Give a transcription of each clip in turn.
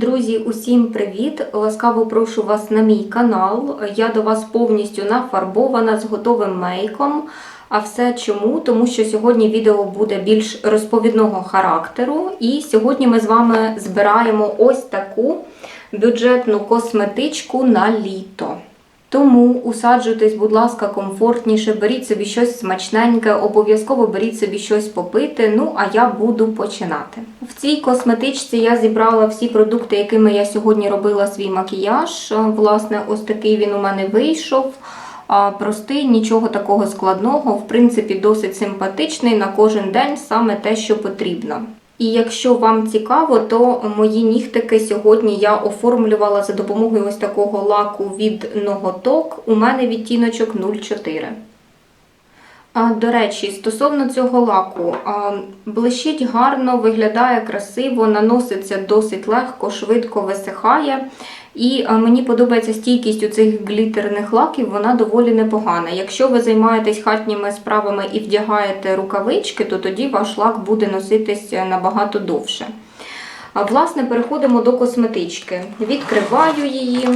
Друзі, усім привіт! Ласкаво прошу вас на мій канал. Я до вас повністю нафарбована з готовим мейком. А все чому? Тому що сьогодні відео буде більш розповідного характеру. І сьогодні ми з вами збираємо ось таку бюджетну косметичку на літо. Тому усаджуйтесь, будь ласка, комфортніше, беріть собі щось смачненьке, обов'язково беріть собі щось попити. Ну, а я буду починати. В цій косметичці я зібрала всі продукти, якими я сьогодні робила свій макіяж. Власне, ось такий він у мене вийшов. Простий, нічого такого складного, в принципі, досить симпатичний на кожен день саме те, що потрібно. І якщо вам цікаво, то мої нігтики сьогодні я оформлювала за допомогою ось такого лаку від Ноготок. У мене відтіночок 04. А, До речі, стосовно цього лаку, блищить гарно, виглядає красиво, наноситься досить легко, швидко висихає. І мені подобається стійкість у цих глітерних лаків, вона доволі непогана. Якщо ви займаєтесь хатніми справами і вдягаєте рукавички, то тоді ваш лак буде носитись набагато довше. А, власне, переходимо до косметички. Відкриваю її.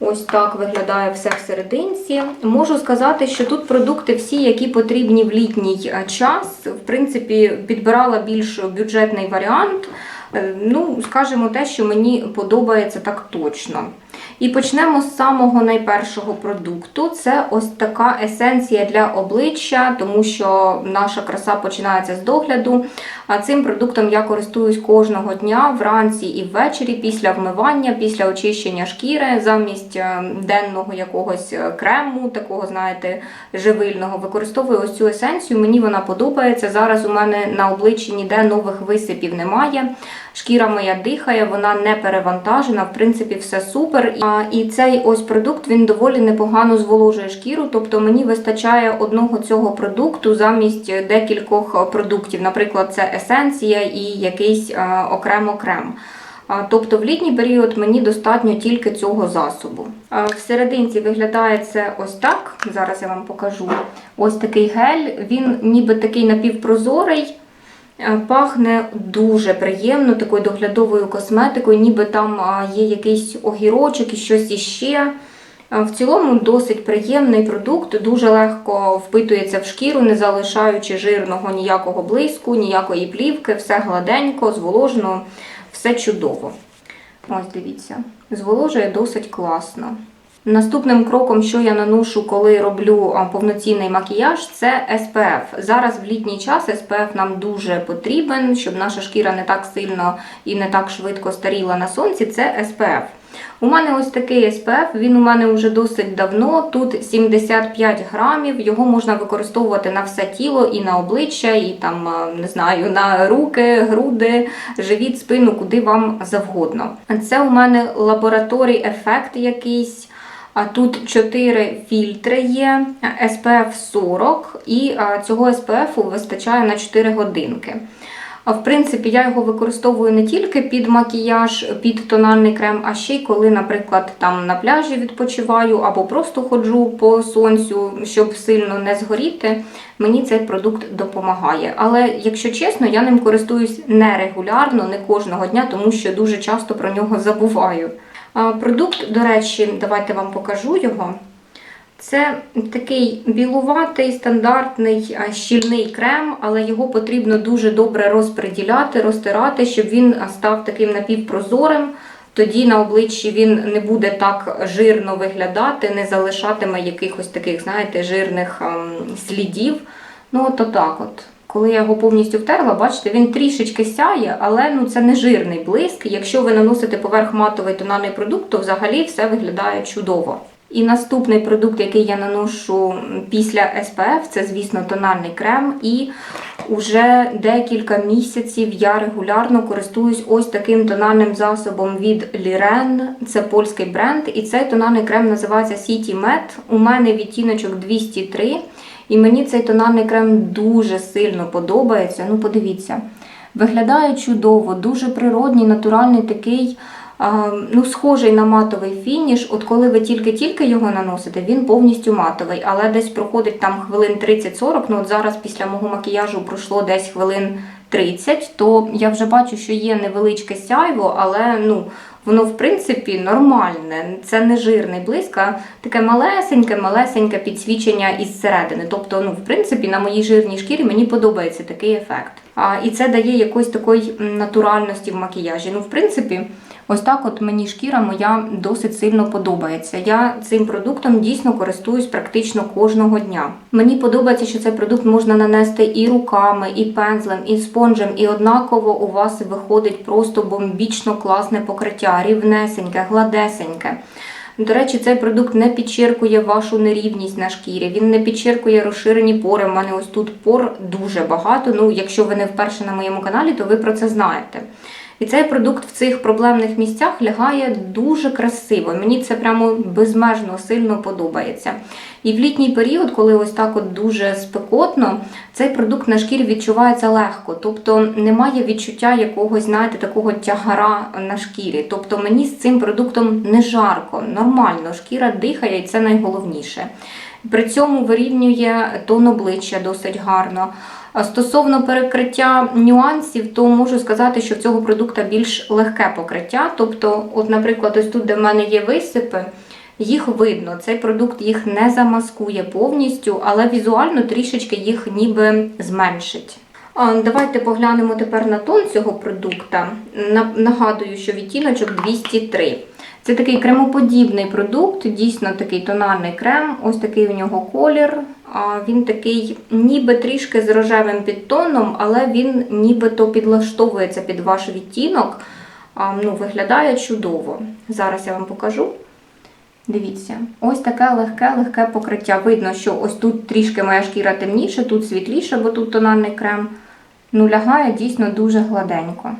Ось так виглядає все всерединці. Можу сказати, що тут продукти всі, які потрібні в літній е, час. В принципі, підбирала більш бюджетний варіант. Е, Ну, скажімо те, що мені подобається так точно. І почнемо з самого найпершого продукту. Це ось така есенція для обличчя, тому що наша краса починається з догляду. А цим продуктом я користуюсь кожного дня вранці і ввечері після вмивання, після очищення шкіри, замість е, денного якогось е, крему, такого, знаєте, живильного. Використовую ось цю есенцію. Мені вона подобається. Зараз у мене на обличчі ніде нових висипів немає. Шкіра моя дихає, вона не перевантажена, в принципі, все супер. І цей ось продукт він доволі непогано зволожує шкіру, тобто мені вистачає одного цього продукту замість декількох продуктів. Наприклад, це есенція і якийсь а, окремо крем. Тобто в літній період мені достатньо тільки цього засобу. А, Всерединці виглядає це ось так. Зараз я вам покажу. Ось такий гель. Він ніби такий напівпрозорий. Е, Пахне дуже приємно такою доглядовою косметикою, ніби там є якийсь огірочок і щось іще. Е, В цілому досить приємний продукт, дуже легко впитується в шкіру, не залишаючи жирного ніякого блиску, ніякої плівки, все гладенько, зволожено, все чудово. Ось дивіться, зволожує досить класно. Наступним кроком, що я наношу, коли роблю повноцінний макіяж, це SPF. Зараз в літній час SPF нам дуже потрібен, щоб наша шкіра не так сильно і не так швидко старіла на сонці. Це SPF. У мене ось такий SPF, він у мене вже досить давно. Тут 75 грамів. Його можна використовувати на все тіло і на обличчя, і там не знаю, на руки, груди, живіт, спину, куди вам завгодно. Це у мене лабораторій ефект якийсь. А тут 4 фільтри є, SPF 40, і цього SPF вистачає на 4 годинки. В принципі, я його використовую не тільки під макіяж, під тональний крем, а ще й коли, наприклад, там на пляжі відпочиваю або просто ходжу по сонцю, щоб сильно не згоріти. Мені цей продукт допомагає. Але, якщо чесно, я ним користуюсь нерегулярно, не кожного дня, тому що дуже часто про нього забуваю. Продукт, до речі, давайте вам покажу його. Це такий білуватий, стандартний щільний крем, але його потрібно дуже добре розподіляти, розтирати, щоб він став таким напівпрозорим. Тоді на обличчі він не буде так жирно виглядати, не залишатиме якихось таких, знаєте, жирних слідів. Ну, от отак от. Коли я його повністю втерла, бачите, він трішечки сяє, але ну, це не жирний блиск. Якщо ви наносите поверх матовий тональний продукт, то взагалі все виглядає чудово. І наступний продукт, який я наношу після SPF, це, звісно, тональний крем. І вже декілька місяців я регулярно користуюсь ось таким тональним засобом від Liren. Це польський бренд. І цей тональний крем називається City Matte. У мене відтіночок 203. І мені цей тональний крем дуже сильно подобається. Ну, подивіться, виглядає чудово, дуже природній, натуральний такий ну, схожий на матовий фініш. От коли ви тільки-тільки його наносите, він повністю матовий, але десь проходить там хвилин 30-40. Ну от зараз після мого макіяжу пройшло десь хвилин 30, то я вже бачу, що є невеличке сяйво, але ну, воно в принципі нормальне. Це не жирний блиск, а таке малесеньке, малесеньке підсвічення із середини. Тобто, ну, в принципі, на моїй жирній шкірі мені подобається такий ефект. А, і це дає якоїсь такої натуральності в макіяжі. Ну, в принципі, ось так от мені шкіра моя досить сильно подобається. Я цим продуктом дійсно користуюсь практично кожного дня. Мені подобається, що цей продукт можна нанести і руками, і пензлем, і спонжем, і однаково у вас виходить просто бомбічно класне покриття, рівнесеньке, гладесеньке. До речі, цей продукт не підчеркує вашу нерівність на шкірі, він не підчеркує розширені пори. У мене ось тут пор дуже багато. Ну, якщо ви не вперше на моєму каналі, то ви про це знаєте. І цей продукт в цих проблемних місцях лягає дуже красиво. Мені це прямо безмежно сильно подобається. І в літній період, коли ось так от дуже спекотно, цей продукт на шкірі відчувається легко. Тобто немає відчуття якогось, знаєте, такого тягара на шкірі. Тобто мені з цим продуктом не жарко, нормально, шкіра дихає, і це найголовніше. При цьому вирівнює тон обличчя досить гарно. Стосовно перекриття нюансів, то можу сказати, що в цього продукту більш легке покриття. Тобто, от, наприклад, ось тут, де в мене є висипи, їх видно. Цей продукт їх не замаскує повністю, але візуально трішечки їх ніби зменшить. Давайте поглянемо тепер на тон цього продукта. Нагадую, що відтіночок 203. Це такий кремоподібний продукт, дійсно такий тональний крем. Ось такий у нього колір. Він такий ніби трішки з рожевим підтоном, але він нібито підлаштовується під ваш відтінок. Ну, виглядає чудово. Зараз я вам покажу. Дивіться, ось таке легке-легке покриття. Видно, що ось тут трішки моя шкіра темніша, тут світліше, бо тут тональний крем. Ну, лягає дійсно дуже гладенько.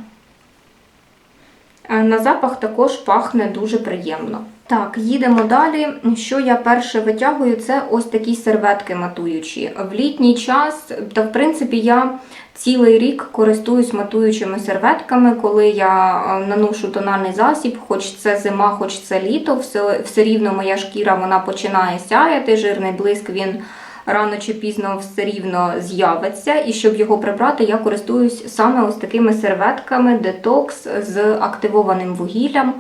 На запах також пахне дуже приємно. Так, їдемо далі. Що я перше витягую, це ось такі серветки матуючі. В літній час, та в принципі, я цілий рік користуюсь матуючими серветками, коли я е, наношу тональний засіб, хоч це зима, хоч це літо, все, все рівно моя шкіра вона починає сяяти, жирний блиск він рано чи пізно все рівно з'явиться. І щоб його прибрати, я користуюсь саме ось такими серветками детокс з активованим вугіллям.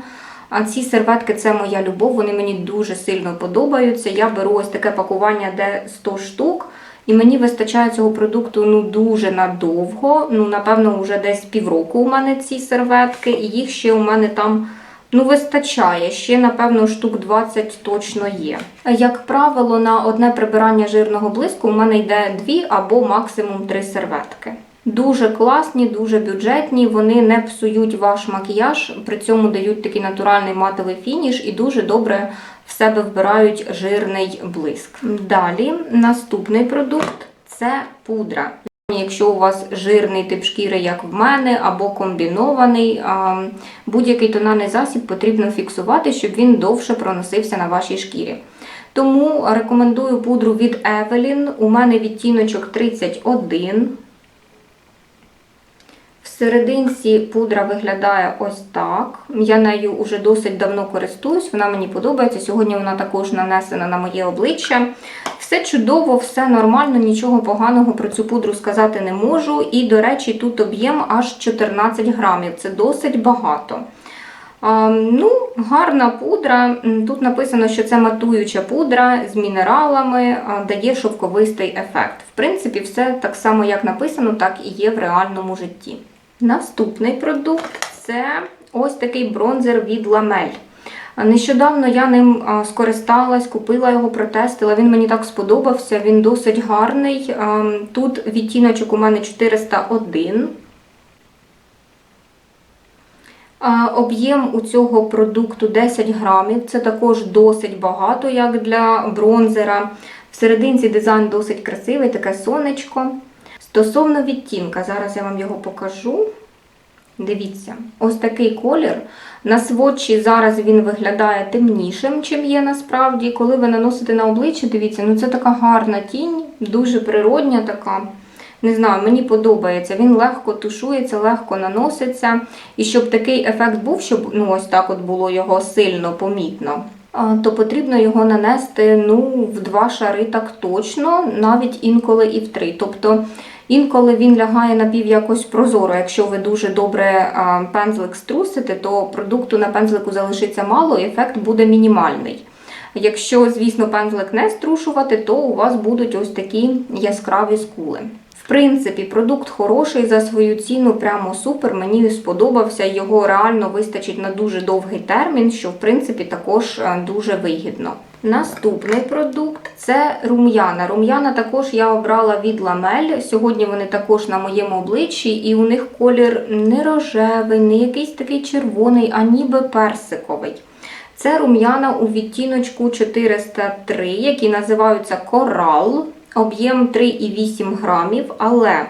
А ці серветки це моя любов, вони мені дуже сильно подобаються. Я беру ось таке пакування, де 100 штук. І мені вистачає цього продукту ну дуже надовго. Ну, напевно, вже десь півроку у мене ці серветки, і їх ще у мене там ну, вистачає. Ще, напевно, штук 20 точно є. Як правило, на одне прибирання жирного блиску у мене йде дві або максимум три серветки. Дуже класні, дуже бюджетні, вони не псують ваш макіяж, при цьому дають такий натуральний матовий фініш і дуже добре в себе вбирають жирний блиск. Далі наступний продукт це пудра. Якщо у вас жирний тип шкіри, як в мене, або комбінований, будь-який тональний засіб потрібно фіксувати, щоб він довше проносився на вашій шкірі. Тому рекомендую пудру від Evelyn. У мене відтіночок 31. Серединці пудра виглядає ось так. Я нею вже досить давно користуюсь, вона мені подобається. Сьогодні вона також нанесена на моє обличчя. Все чудово, все нормально, нічого поганого про цю пудру сказати не можу. І, до речі, тут об'єм аж 14 грамів. Це досить багато. Ну, гарна пудра. Тут написано, що це матуюча пудра з мінералами, дає шовковистий ефект. В принципі, все так само, як написано, так і є в реальному житті. Наступний продукт це ось такий бронзер від Ламель. Нещодавно я ним скористалась, купила його, протестила. Він мені так сподобався, він досить гарний. Тут відтіночок у мене 401. Об'єм у цього продукту 10 грамів. Це також досить багато, як для бронзера. В серединці дизайн досить красивий, таке сонечко. Стосовно відтінка, зараз я вам його покажу. Дивіться, ось такий колір. На сводчі зараз він виглядає темнішим, чим є насправді. Коли ви наносите на обличчя, дивіться, ну це така гарна тінь, дуже природня така. Не знаю, мені подобається. Він легко тушується, легко наноситься. І щоб такий ефект був, щоб ну, ось так от було його сильно помітно, то потрібно його нанести ну, в два шари так точно, навіть інколи і в три. Тобто Інколи він лягає напів якось прозоро. Якщо ви дуже добре пензлик струсите, то продукту на пензлику залишиться мало, і ефект буде мінімальний. Якщо, звісно, пензлик не струшувати, то у вас будуть ось такі яскраві скули. В принципі, продукт хороший за свою ціну, прямо супер. Мені сподобався. Його реально вистачить на дуже довгий термін, що в принципі також е, дуже вигідно. Наступний продукт це рум'яна. Рум'яна також я обрала від ламель. Сьогодні вони також на моєму обличчі, і у них колір не рожевий, не якийсь такий червоний, а ніби персиковий. Це рум'яна у відтіночку 403, які називаються корал, об'єм 3,8 грамів, але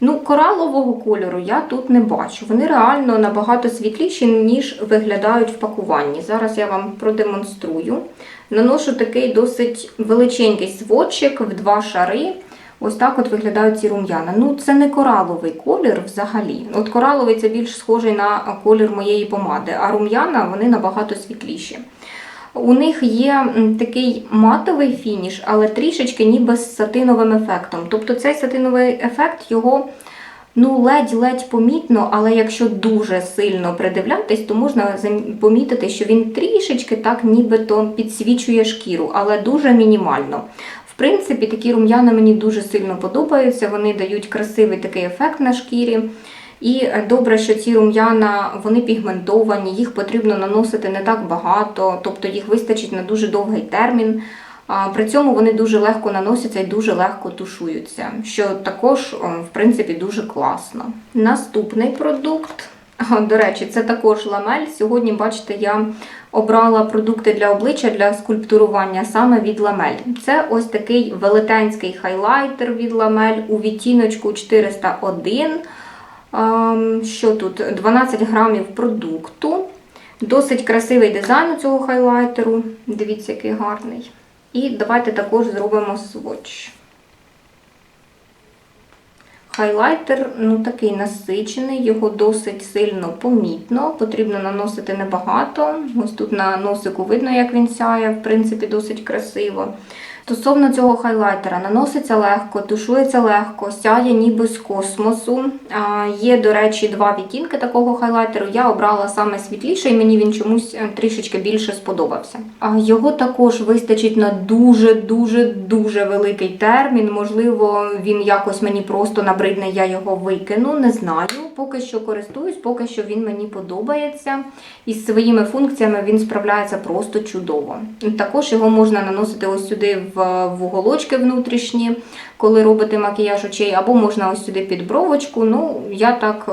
ну, коралового кольору я тут не бачу. Вони реально набагато світліші, ніж виглядають в пакуванні. Зараз я вам продемонструю. Наношу такий досить величенький сводчик в два шари. Ось так от виглядають ці рум'яна. Ну, це не кораловий колір взагалі. От кораловий це більш схожий на колір моєї помади, а рум'яна вони набагато світліші. У них є такий матовий фініш, але трішечки ніби з сатиновим ефектом. Тобто цей сатиновий ефект його ну, ледь-ледь помітно, але якщо дуже сильно придивлятись, то можна помітити, що він трішечки так нібито підсвічує шкіру, але дуже мінімально. В принципі, такі рум'яна мені дуже сильно подобаються. Вони дають красивий такий ефект на шкірі. І добре, що ці рум'яна вони пігментовані, їх потрібно наносити не так багато, тобто їх вистачить на дуже довгий термін. При цьому вони дуже легко наносяться і дуже легко тушуються, що також, в принципі, дуже класно. Наступний продукт. До речі, це також ламель. Сьогодні, бачите, я обрала продукти для обличчя для скульптурування саме від ламель. Це ось такий велетенський хайлайтер від ламель у відтіночку 401. Що тут? 12 грамів продукту. Досить красивий дизайн у цього хайлайтеру. Дивіться, який гарний. І давайте також зробимо сводч. Хайлайтер ну, такий насичений, його досить сильно помітно. Потрібно наносити небагато. Ось тут на носику видно, як він сяє, в принципі, досить красиво. Стосовно цього хайлайтера, наноситься легко, тушується легко, сяє ніби з космосу. Є, до речі, два відтінки такого хайлайтеру. Я обрала саме світліший, мені він чомусь е, трішечки більше сподобався. А Його також вистачить на дуже-дуже дуже великий термін. Можливо, він якось мені просто набридне, я його викину, не знаю. Поки що користуюсь, поки що він мені подобається. І з своїми функціями він справляється просто чудово. Також його можна наносити ось сюди в вуголочки внутрішні, коли робите макіяж очей, або можна ось сюди під бровочку. Ну, я так е,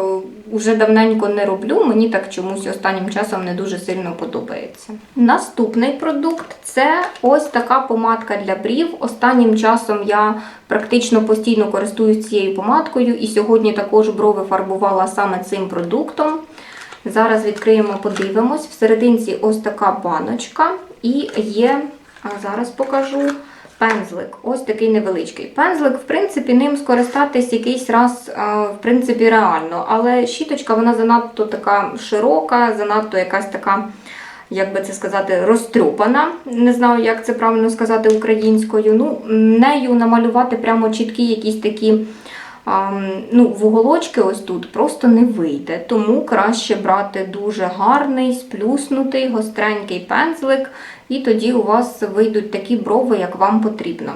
уже давненько не роблю, мені так чомусь останнім часом не дуже сильно подобається. Наступний продукт це ось така помадка для брів. Останнім часом я практично постійно користуюсь цією помадкою, і сьогодні також брови фарбувала саме цим продуктом. Зараз відкриємо, подивимось. Всерединці ось така баночка, і є, а зараз покажу. Пензлик, ось такий невеличкий. Пензлик, в принципі, ним скористатись якийсь раз, в принципі, реально. Але щіточка вона занадто така широка, занадто якась така, як би це сказати, розтрюпана. Не знаю, як це правильно сказати українською. Ну, нею намалювати прямо чіткі якісь такі ну, вуголочки ось тут просто не вийде. Тому краще брати дуже гарний, сплюснутий, гостренький пензлик, і тоді у вас вийдуть такі брови, як вам потрібно.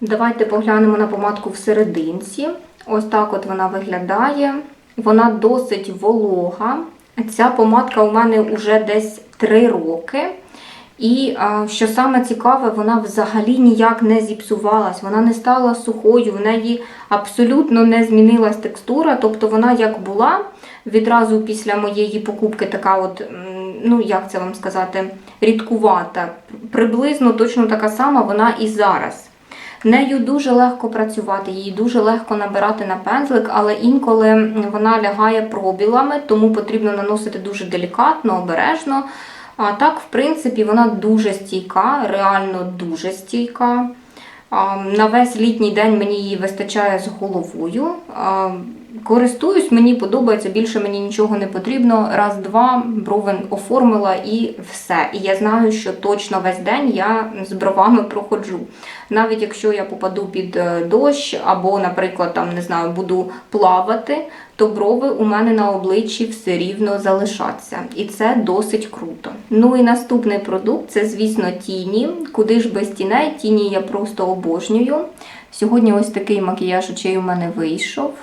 Давайте поглянемо на помадку всерединці. Ось так от вона виглядає. Вона досить волога. Ця помадка у мене вже десь 3 роки. І що саме цікаве, вона взагалі ніяк не зіпсувалась, вона не стала сухою, в неї абсолютно не змінилась текстура. Тобто вона як була відразу після моєї покупки, така от, ну як це вам сказати, рідкувата. Приблизно точно така сама вона і зараз. Нею дуже легко працювати, її дуже легко набирати на пензлик, але інколи вона лягає пробілами, тому потрібно наносити дуже делікатно, обережно. А так, в принципі, вона дуже стійка, реально дуже стійка. На весь літній день мені її вистачає з головою. Користуюсь, мені подобається, більше мені нічого не потрібно. Раз-два бровен оформила і все. І я знаю, що точно весь день я з бровами проходжу. Навіть якщо я попаду під е, дощ, або, наприклад, там не знаю, буду плавати, то брови у мене на обличчі все рівно залишаться. І це досить круто. Ну і наступний продукт це, звісно, тіні. Куди ж без тіней? Тіні я просто обожнюю. Сьогодні ось такий макіяж очей у мене вийшов.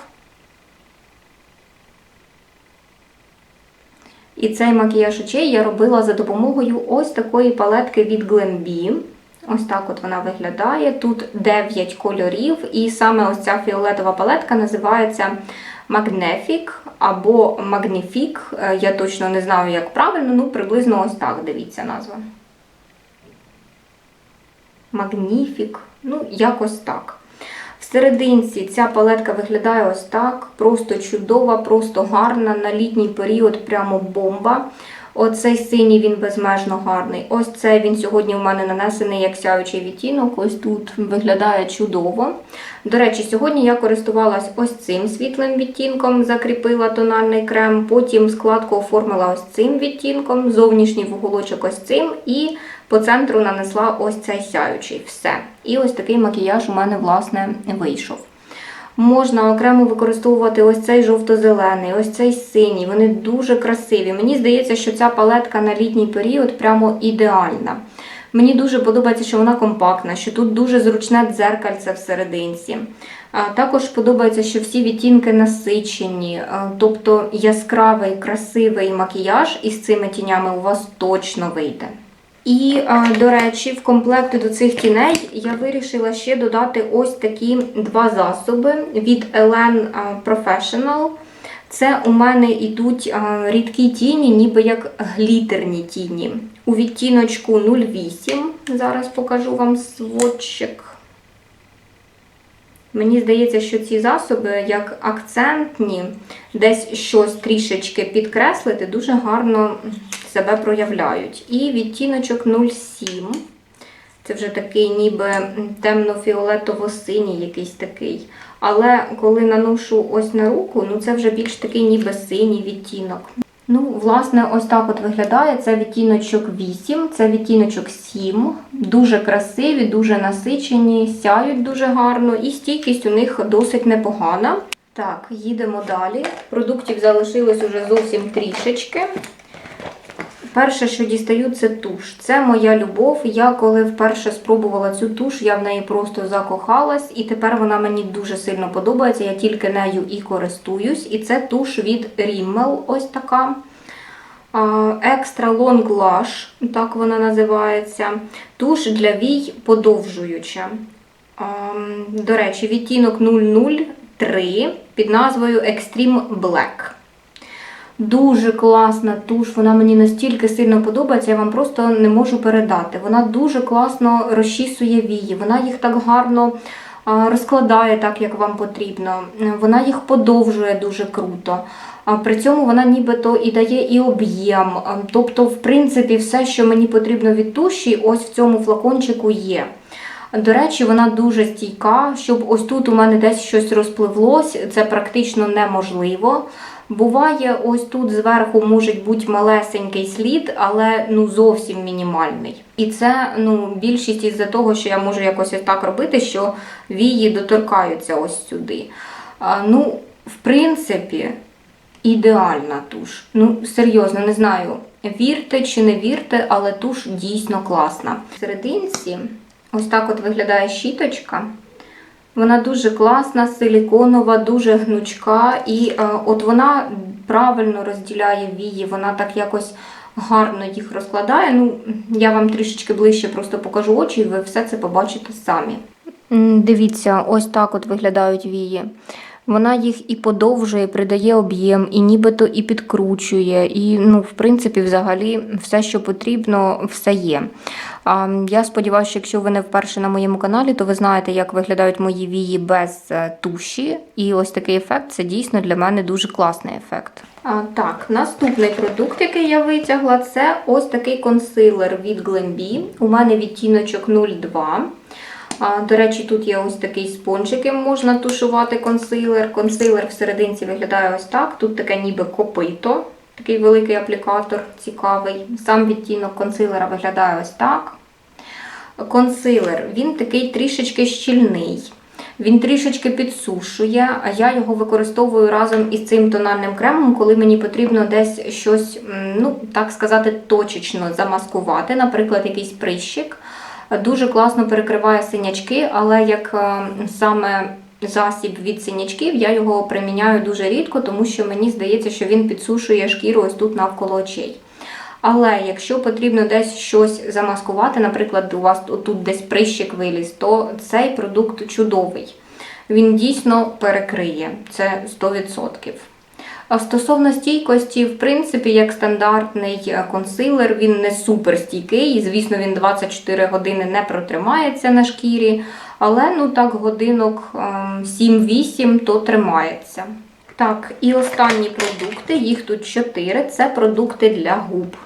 І цей макіяж очей я робила за допомогою ось такої палетки від Glambi. Ось так от вона виглядає. Тут 9 кольорів, і саме ось ця фіолетова палетка називається Magnific або Magnific. Е, Я точно не знаю, як правильно, ну приблизно ось так дивіться назва. Magnific, ну якось так. В серединці ця палетка виглядає ось так. Просто чудова, просто гарна. На літній період прямо бомба. Оцей синій він безмежно гарний. Ось цей він сьогодні у мене нанесений як сяючий відтінок. Ось тут виглядає чудово. До речі, сьогодні я користувалась ось цим світлим відтінком, закріпила тональний крем, потім складку оформила ось цим відтінком, зовнішній вуголочок ось цим і по центру нанесла ось цей сяючий. Все. І ось такий макіяж у мене, власне, вийшов. Можна окремо використовувати ось цей жовто-зелений, ось цей синій. Вони дуже красиві. Мені здається, що ця палетка на літній період прямо ідеальна. Мені дуже подобається, що вона компактна, що тут дуже зручне дзеркальце. А Також подобається, що всі відтінки насичені, тобто яскравий, красивий макіяж із цими тінями у вас точно вийде. І, до речі, в комплекті до цих тіней я вирішила ще додати ось такі два засоби від Elen Professional. Це у мене йдуть рідкі тіні, ніби як глітерні тіні. У відтіночку 08. Зараз покажу вам сводчик. Мені здається, що ці засоби, як акцентні, десь щось трішечки підкреслити, дуже гарно себе проявляють. І відтіночок 07. Це вже такий ніби темно-фіолетово-синій якийсь такий. Але коли наношу ось на руку, ну це вже більш такий ніби синій відтінок. Ну, власне, ось так от виглядає. Це відтіночок 8, це відтіночок 7. Дуже красиві, дуже насичені, сяють дуже гарно, і стійкість у них досить непогана. Так, їдемо далі. Продуктів залишилось уже зовсім трішечки. Перше, що дістаю, це туш. Це моя любов. Я коли вперше спробувала цю туш, я в неї просто закохалась, і тепер вона мені дуже сильно подобається. Я тільки нею і користуюсь. І це туш від Rimmel, ось така. Екстра Long Lash, так вона називається. Туш для вій подовжуюча. До речі, відтінок 003 під назвою Extreme Black. Дуже класна туш, вона мені настільки сильно подобається, я вам просто не можу передати. Вона дуже класно розчісує вії, вона їх так гарно розкладає так, як вам потрібно. Вона їх подовжує дуже круто. При цьому вона нібито і дає і об'єм. Тобто, в принципі, все, що мені потрібно від туші, ось в цьому флакончику є. До речі, вона дуже стійка, щоб ось тут у мене десь щось розпливлось, це практично неможливо. Буває, ось тут зверху може бути малесенький слід, але ну зовсім мінімальний. І це ну більшість із-за того, що я можу якось так робити, що вії доторкаються ось сюди. А, ну, в принципі, ідеальна туш. Ну, серйозно, не знаю, вірте чи не вірте, але туш дійсно класна. В серединці ось так от виглядає щіточка. Вона дуже класна, силіконова, дуже гнучка, і е, от вона правильно розділяє вії, вона так якось гарно їх розкладає. Ну, я вам трішечки ближче просто покажу очі, і ви все це побачите самі. Дивіться, ось так от виглядають вії. Вона їх і подовжує, придає об'єм, і нібито і підкручує. І, ну, в принципі, взагалі, все, що потрібно, все є. А, я сподіваюся, що якщо ви не вперше на моєму каналі, то ви знаєте, як виглядають мої вії без е, туші. І ось такий ефект це дійсно для мене дуже класний ефект. А, так, наступний продукт, який я витягла, це ось такий консилер від Glambi. У мене відтіночок 02. До речі, тут є ось такий спонжик, яким можна тушувати консилер. Консилер всерединці виглядає ось так. Тут таке ніби копито, такий великий аплікатор, цікавий. Сам відтінок консилера виглядає ось так. Консилер, він такий трішечки щільний. Він трішечки підсушує, а я його використовую разом із цим тональним кремом, коли мені потрібно десь щось, ну так сказати, точечно замаскувати, наприклад, якийсь прищик. Дуже класно перекриває синячки, але як е, саме засіб від синячків, я його приміняю дуже рідко, тому що мені здається, що він підсушує шкіру ось тут навколо очей. Але якщо потрібно десь щось замаскувати, наприклад, у вас тут десь прищик виліз, то цей продукт чудовий. Він дійсно перекриє це 100%. Стосовно стійкості, в принципі, як стандартний е, консилер, він не супер стійкий, і, звісно, він 24 години не протримається на шкірі, але ну так годинок ем, 7-8 то тримається. Так, і останні продукти, їх тут 4, це продукти для губ.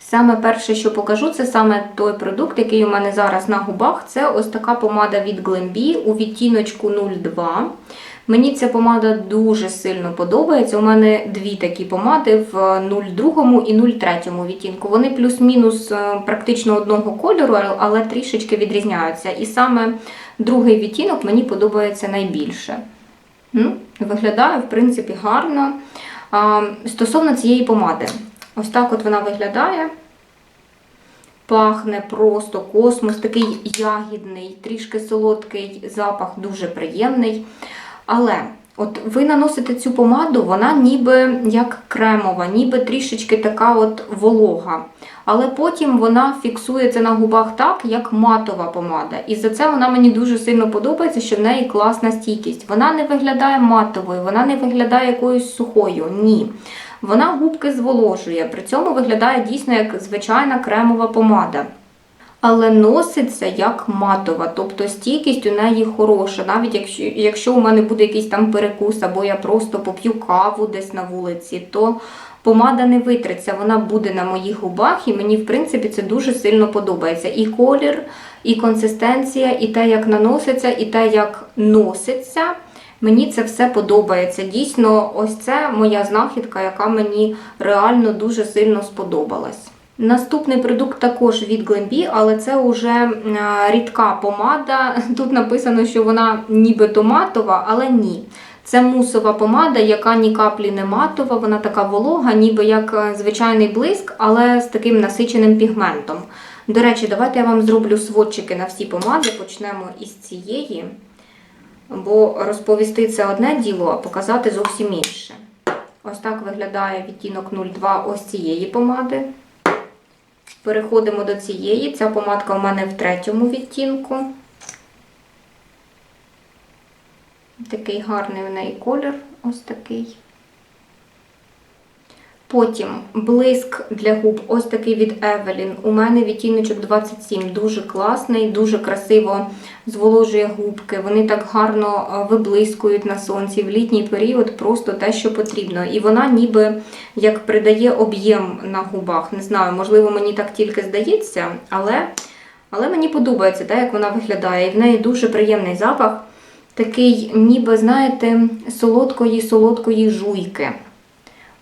Саме перше, що покажу, це саме той продукт, який у мене зараз на губах. Це ось така помада від Glambi у відтіночку 02. Мені ця помада дуже сильно подобається. У мене дві такі помади в 02 і 03 відтінку. Вони плюс-мінус е, практично одного кольору, але трішечки відрізняються. І саме другий відтінок мені подобається найбільше. Ну, Виглядає, в принципі, гарно. Стосовно цієї помади, ось так от вона виглядає. Пахне просто космос, такий ягідний, трішки солодкий запах, дуже приємний. Але от ви наносите цю помаду, вона ніби як кремова, ніби трішечки така от волога. Але потім вона фіксується на губах так, як матова помада. І за це вона мені дуже сильно подобається, що в неї класна стійкість. Вона не виглядає матовою, вона не виглядає якоюсь сухою. Ні. Вона губки зволожує, при цьому виглядає дійсно як звичайна кремова помада. Але носиться як матова, тобто стійкість у неї хороша. Навіть якщо якщо у мене буде якийсь там перекус, або я просто поп'ю каву десь на вулиці, то помада не витреться, вона буде на моїх губах, і мені, в принципі, це дуже сильно подобається. І колір, і консистенція, і те, як наноситься, і те, як носиться. Мені це все подобається. Дійсно, ось це моя знахідка, яка мені реально дуже сильно сподобалась. Наступний продукт також від Glambi, але це вже рідка помада. Тут написано, що вона нібито матова, але ні. Це мусова помада, яка ні каплі не матова, вона така волога, ніби як звичайний блиск, але з таким насиченим пігментом. До речі, давайте я вам зроблю сводчики на всі помади. Почнемо із цієї. Бо розповісти це одне діло, а показати зовсім інше. Ось так виглядає відтінок 02 ось цієї помади. Переходимо до цієї. Ця помадка у мене в третьому відтінку. Такий гарний в неї колір, ось такий. Потім блиск для губ, ось такий від Evelyn. У мене відтіночок 27, дуже класний, дуже красиво зволожує губки. Вони так гарно е, виблискують на сонці в літній період, просто те, що потрібно. І вона ніби як придає об'єм на губах. Не знаю, можливо, мені так тільки здається, але але мені подобається, те, як вона виглядає. І в неї дуже приємний запах, такий, ніби, знаєте, солодкої-солодкої жуйки.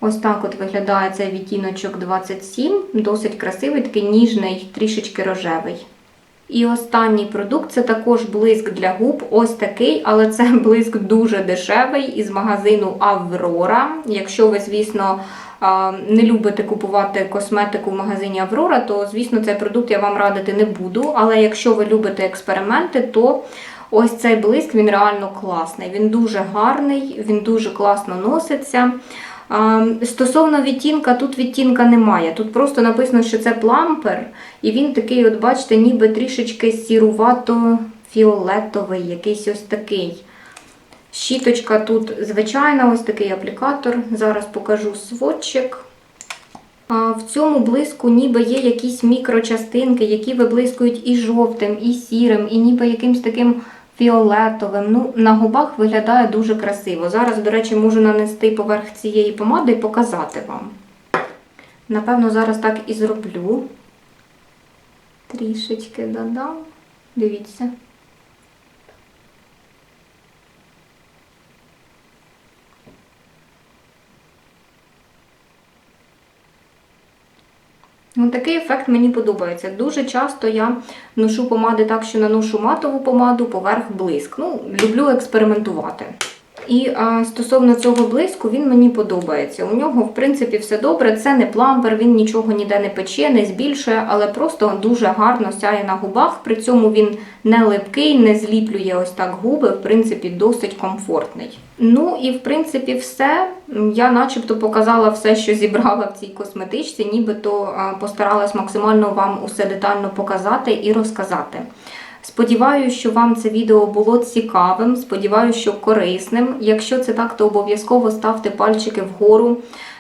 Ось так от виглядає цей відтіночок 27, досить красивий, такий ніжний, трішечки рожевий. І останній продукт це також блиск для губ, ось такий, але це блиск дуже дешевий із магазину Аврора. Якщо ви, звісно, не любите купувати косметику в магазині Аврора, то, звісно, цей продукт я вам радити не буду. Але якщо ви любите експерименти, то ось цей блиск він реально класний. Він дуже гарний, він дуже класно носиться. Стосовно відтінка, тут відтінка немає. Тут просто написано, що це плампер, і він такий, от бачите, ніби трішечки сірувато-фіолетовий, якийсь ось такий. Щіточка тут звичайна, ось такий аплікатор. Зараз покажу сводчик. В цьому блиску ніби є якісь мікрочастинки, які виблискують і жовтим, і сірим, і ніби якимсь таким фіолетовим. Ну, На губах виглядає дуже красиво. Зараз, до речі, можу нанести поверх цієї помади і показати вам. Напевно, зараз так і зроблю. Трішечки додам. Дивіться. Ну, такий ефект мені подобається. Дуже часто я ношу помади так, що наношу матову помаду поверх блиск. Ну, люблю експериментувати. І а, стосовно цього блиску, він мені подобається. У нього, в принципі, все добре. Це не плампер, він нічого ніде не пече, не збільшує, але просто дуже гарно сяє на губах. При цьому він не липкий, не зліплює ось так губи. В принципі, досить комфортний. Ну і в принципі, все. Я начебто показала все, що зібрала в цій косметичці, нібито постаралась максимально вам усе детально показати і розказати. Сподіваюся, що вам це відео було цікавим. Сподіваюся, що корисним. Якщо це так, то обов'язково ставте пальчики вгору.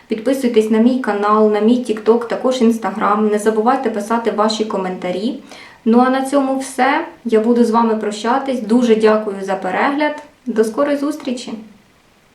Підписуйтесь на мій канал, на мій TikTok, також Instagram. Не забувайте писати ваші коментарі. Ну а на цьому все. Я буду з вами прощатись. Дуже дякую за перегляд. До скорої зустрічі!